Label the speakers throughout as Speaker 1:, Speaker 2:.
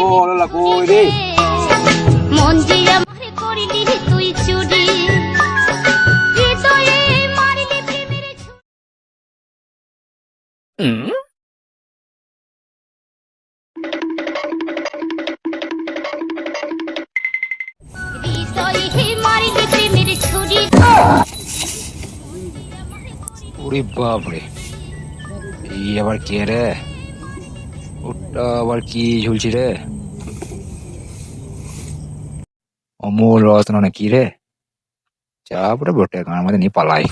Speaker 1: বড়লা কই রে। মন
Speaker 2: জিয়া মারে করি দিহি তুই চুরি। বাপরে। এই আবার কে রে? ওটা আবার কি ঝুলছি রে? অমূল রত্ন না কি রে চাপড়ে বটে, গান আমাদের নিয়ে পালাই।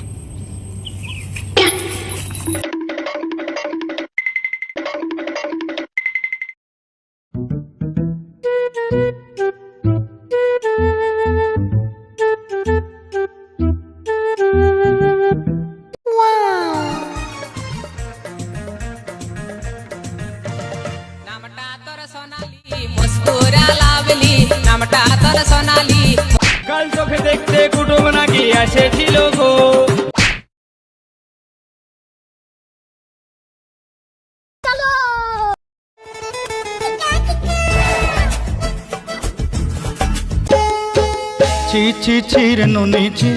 Speaker 3: নাকি এসেছিল গো। ছি ছি ছি রে নুনি ছি।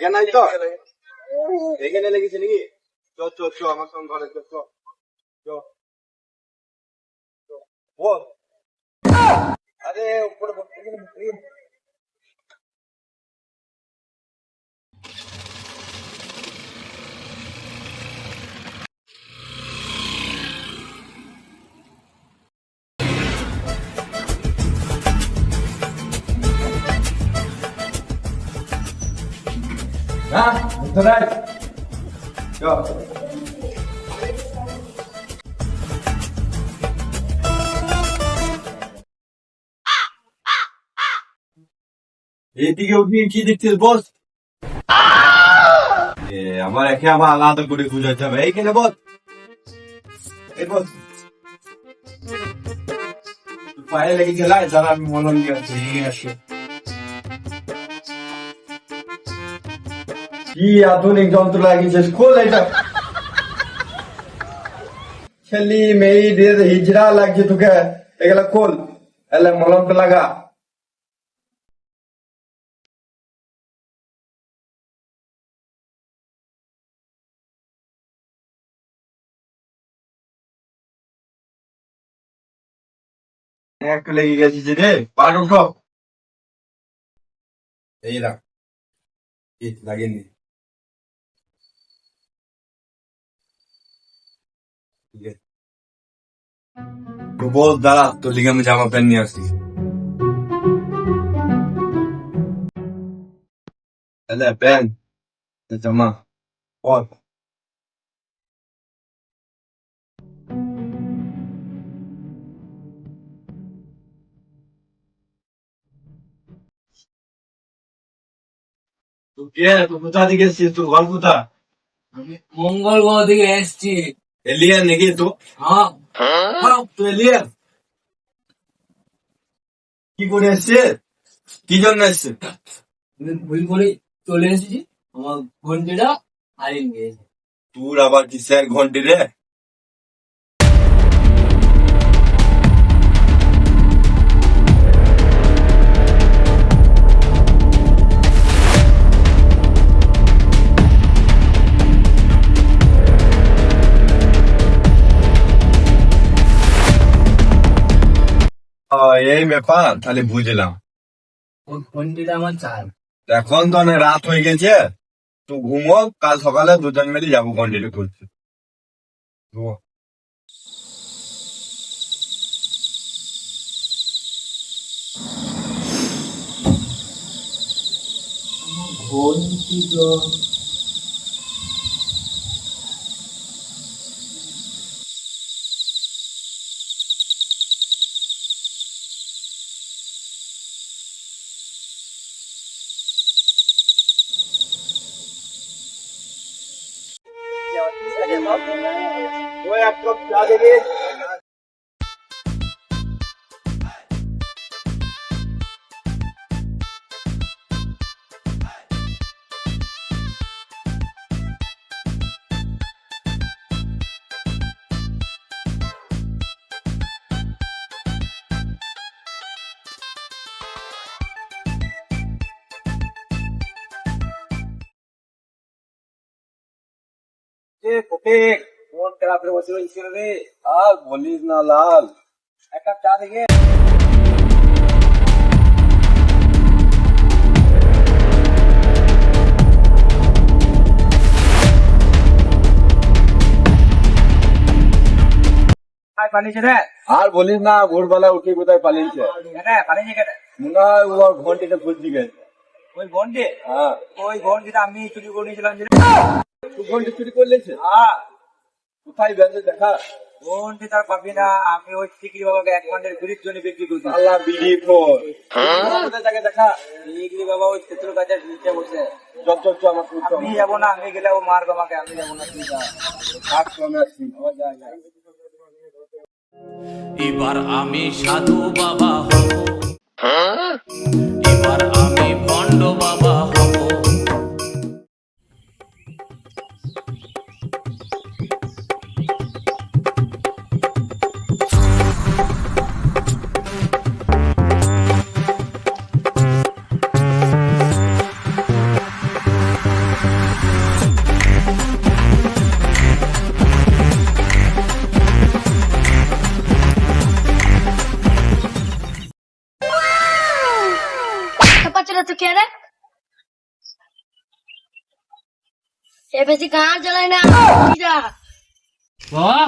Speaker 4: লাগে নাই তো? এখানে লেগেছে নাকি? চ চ চ আমার সঙ্গে ঘরে চ চ চ আরে উপরে আয়। চ এইদিকে উঠি কি দেখছিস বস? এ, আমার একে আমার আলাদা করে খুঁজাতে হবে। এইখানে বস? এই বস। পায়ে লেগে গেলায় যারা আমি মলম নিয়ে আসছি কি আধুনিক যন্ত্র লাগিয়েছিস? খোল এটা। ছেলি মেয়ে হিজড়া লাগছে তোকে। এগুলা খোল। এলে মলমটা লাগা। একটু লেগে গেছিস রে পার উঠো এই রাখ। লাগেনি ঠিক আছে তো বল দাঁড়া তোর লিগে আমি জামা প্যান্ট নিয়ে আসছি। তাহলে প্যান্ট জামা? বল তুই কে তুই কোথা থেকে এসছিস? তোর কোথা
Speaker 3: মঙ্গল গ্রহ থেকে এসছি।
Speaker 4: নাকি তো
Speaker 3: হ্যাঁ
Speaker 4: হ্যাঁ তুই এলিয়ান কি করে আসছে কি জন্য আসছে
Speaker 3: ভুল করে
Speaker 5: চলে এসেছি আমার ঘন্টিটা হারিয়ে গিয়েছে
Speaker 4: তোর আবার কিসের ঘন্টি রে এই ব্যাপার তাহলে বুঝলাম।
Speaker 5: আমার
Speaker 4: এখন তো অনেক রাত হয়ে গেছে তো ঘুমো কাল সকালে দুজন মিলে যাব কন্টিনিউ করতে। ঘুমো।
Speaker 5: ঘন্টি
Speaker 4: ফটিক
Speaker 5: মন খারাপ করে বসে রয়েছিল রে
Speaker 4: আর বলিস না লাল।
Speaker 5: এক কাপ চা দেখে।
Speaker 4: আর বলিস না ভোরবেলা উঠে কোথায় পালিয়েছে? মনে হয় ও ঘন্টিটা খুঁজছি গেছে।
Speaker 5: ওই ঘন্টি
Speaker 4: হ্যাঁ।
Speaker 5: ওই ঘন্টিটা আমি চুরি করে নিয়েছিলাম যে
Speaker 4: ঘন্টি চুরি করলেছে
Speaker 5: হ্যাঁ
Speaker 4: কোথায় বেঁধে দেখা?
Speaker 5: ঘন্টি তার পাবি না আমি ওই চিকরি বাবাকে এক ঘণ্টার বিড়ির জন্য বিক্রি করছি।
Speaker 4: আল্লাহ বিড়ি ফোর তাকে দেখা?
Speaker 5: চিকরি বাবা ওই তেতুল গাছের নিচে বসে।
Speaker 4: চল চল চল
Speaker 5: আমি যাব না আমি গেলে ও মারবে আমাকে আমি যাব না তুই যা।
Speaker 4: থাক আমি আসছি।
Speaker 5: ও যা যা।
Speaker 6: এবার আমি সাধু বাবা হব। এবার আমি ভণ্ড বাবা হব।
Speaker 1: এ বেশি গান জ্বালায় না।
Speaker 5: বাবা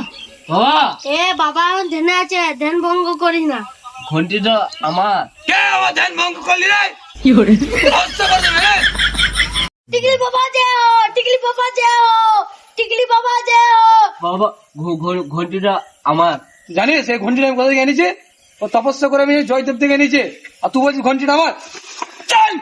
Speaker 5: বাবা।
Speaker 1: এ বাবা ধ্যানে আছে ধ্যান ভঙ্গ করিস না।
Speaker 5: ঘন্টিটা আমার।
Speaker 1: টিকলি বাবা যাও টিকলি বাবা যাও টিকলি বাবা যাও।
Speaker 5: বাবা ঘন্টিটা আমার।
Speaker 3: জানিস এই ঘন্টিটা আমি কোথা থেকে এনেছি? ও তপস্যা করে আমি জয়দেব থেকে এনেছি। আর তুই বলছিস ঘন্টিটা আমার? চল!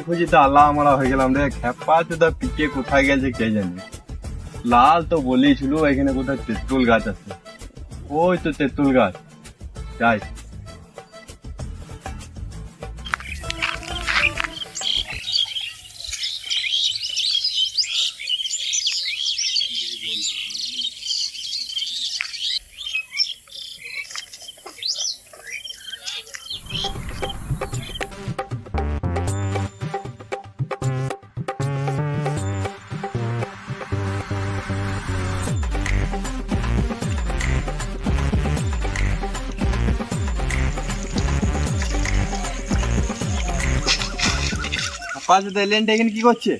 Speaker 4: খুঁজি তো আল্লাহ আমরা হয়ে গেলাম রে। খেপা চুদা পিকে কোথায় গেছে কে জানি? লাল তো বলেছিল এখানে কোথায় তেঁতুল গাছ আছে। ওই তো তেঁতুল গাছ। যাই। খেপা চুদা এলেনটা এখানে কি করছে?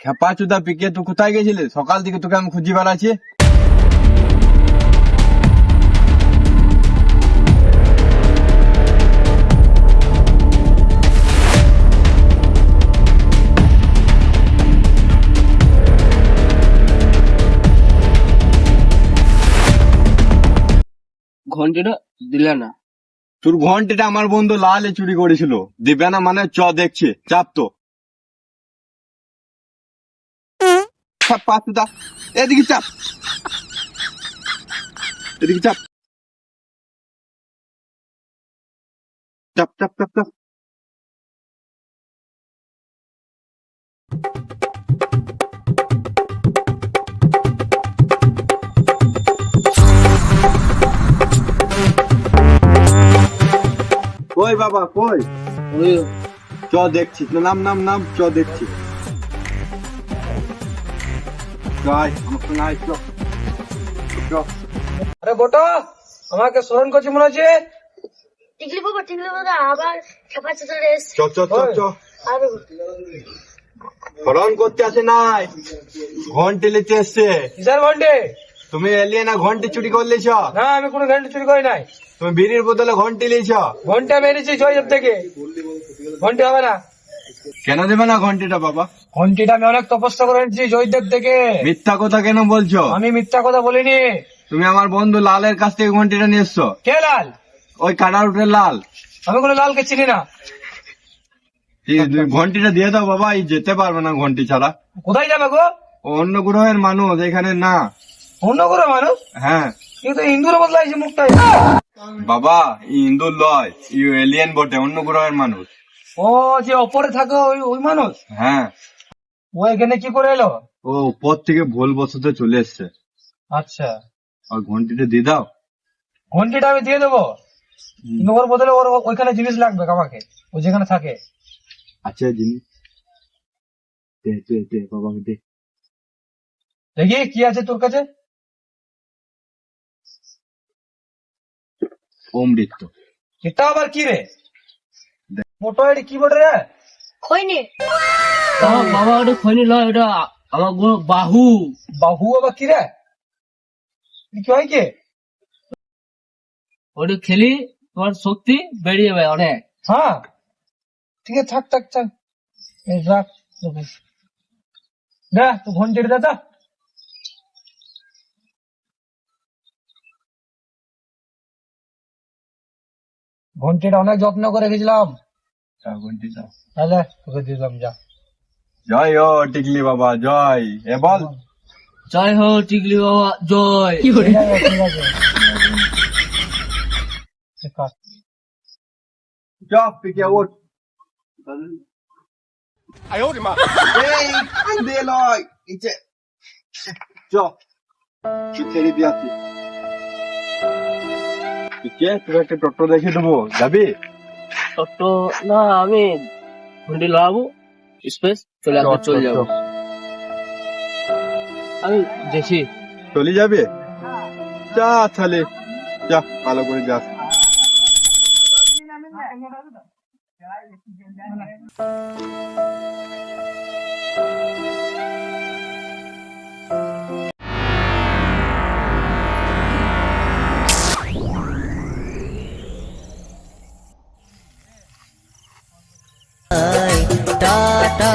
Speaker 4: খেপা চুদা পিকে, তুই কোথায় গেছিলে? সকাল থেকে তোকে আমি খুঁজি বেড়াচ্ছি।
Speaker 5: ঘন্টিটা দিলে না।
Speaker 4: তোর ঘন্টিটা আমার বন্ধু লালে চুরি করেছিল। দিবে না মানে চ, দেখছে। চাপ তো। এদিকে চাপ। এদিকে চাপ। চাপ চাপ চাপ চাপ। কই বাবা কই? চ দেখছি। নাম নাম নাম চ দেখছি।
Speaker 3: আরে গোটা আমাকে স্মরণ করছি মনে হচ্ছে
Speaker 1: টিকলি বাবা টিকলি বাবা আবার খেপা চলে
Speaker 4: চ চ চ চ।
Speaker 1: আরে
Speaker 4: স্মরণ করতে আসে নাই। ঘন্টি লিতে এসছে।
Speaker 3: কিসার ঘন্টে?
Speaker 4: তুমি এলিয়ে না ঘন্টি চুরি করলেছ
Speaker 3: না আমি কোনো ঘণ্টা চুরি করি নাই।
Speaker 4: তুমি বিড়ির বদলে ঘন্টি লিয়েছ
Speaker 3: ঘণ্টা মেরেছি জয়দেব থেকে। ঘণ্টা হবে না।
Speaker 4: কেন দেবে না ঘন্টিটা বাবা?
Speaker 3: ঘন্টিটা আমি অনেক তপস্যা করে এনেছি জয়দেব থেকে।
Speaker 4: মিথ্যা কথা কেন বলছো?
Speaker 3: আমি মিথ্যা কথা বলিনি।
Speaker 4: তুমি আমার বন্ধু লালের কাছ থেকে ঘন্টিটা নিয়ে এসছো।
Speaker 3: কে লাল?
Speaker 4: ওই কাটার উঠে লাল।
Speaker 3: আমি কোনো লালকে চিনি না।
Speaker 4: ঘন্টিটা দিয়ে দাও বাবা যেতে পারবে না ঘন্টি ছাড়া।
Speaker 3: কোথায় যাবে গো?
Speaker 4: অন্য গ্রহের মানুষ এখানে না।
Speaker 3: অন্য করে মানুষ?
Speaker 4: হ্যাঁ।
Speaker 3: কিন্তু হিন্দুর বদলাইছে মুখটা।
Speaker 4: বাবা ইন্দুর লয় ই এলিয়েন বটে অন্য গ্রহের মানুষ।
Speaker 3: ও যে ওপরে থাকে ওই ওই মানুষ?
Speaker 4: হ্যাঁ।
Speaker 3: ও এখানে কি করে এলো?
Speaker 4: ও উপর থেকে ভুল বসতে চলে এসছে।
Speaker 3: আচ্ছা।
Speaker 4: আর ঘন্টিটা দিয়ে দাও।
Speaker 3: ঘন্টিটা আমি দিয়ে দেবো? কিন্তু ওর বদলে ওর ওইখানে জিনিস লাগবে আমাকে ও যেখানে থাকে।
Speaker 4: আচ্ছা জিনিস। দে দে দে বাবাকে দে।
Speaker 3: দেখি কি আছে তোর কাছে?
Speaker 4: অমৃত।
Speaker 3: এটা আবার কি রে? মোটো এটি কি বটে রে
Speaker 1: খইনি
Speaker 7: বাবা ওটা খনি লয় ওটা আমার বাহু।
Speaker 3: বাহু আবার কি রে? কি হয় কি?
Speaker 7: ওটা খেলি তোমার শক্তি বেরিয়ে যাবে অনেক।
Speaker 3: হ্যাঁ। ঠিক আছে থাক থাক থাক। রাখ দে তো ঘন্টিটা দে ঘন্টিটা অনেক যত্ন করে রেখেছিলাম তাহলে তোকে দিলাম যা।
Speaker 4: জয় ও টিকলি বাবা জয়। এ বল।
Speaker 7: জয় হো টিকলি বাবা জয়।
Speaker 3: আছে
Speaker 4: চ পিকে ওঠ এই কান দিয়ে লয় নিচে। চ ছেড়ে পিকে তোর একটা টোটো দেখে দেবো যাবি
Speaker 7: টোটো না আমি ঘন্টি লাগাবো স্পেস চলে আসবে চলে যাব আমি দেখি
Speaker 4: চলে যাবে যা তাহলে যা ভালো করে যাস
Speaker 8: টাটা।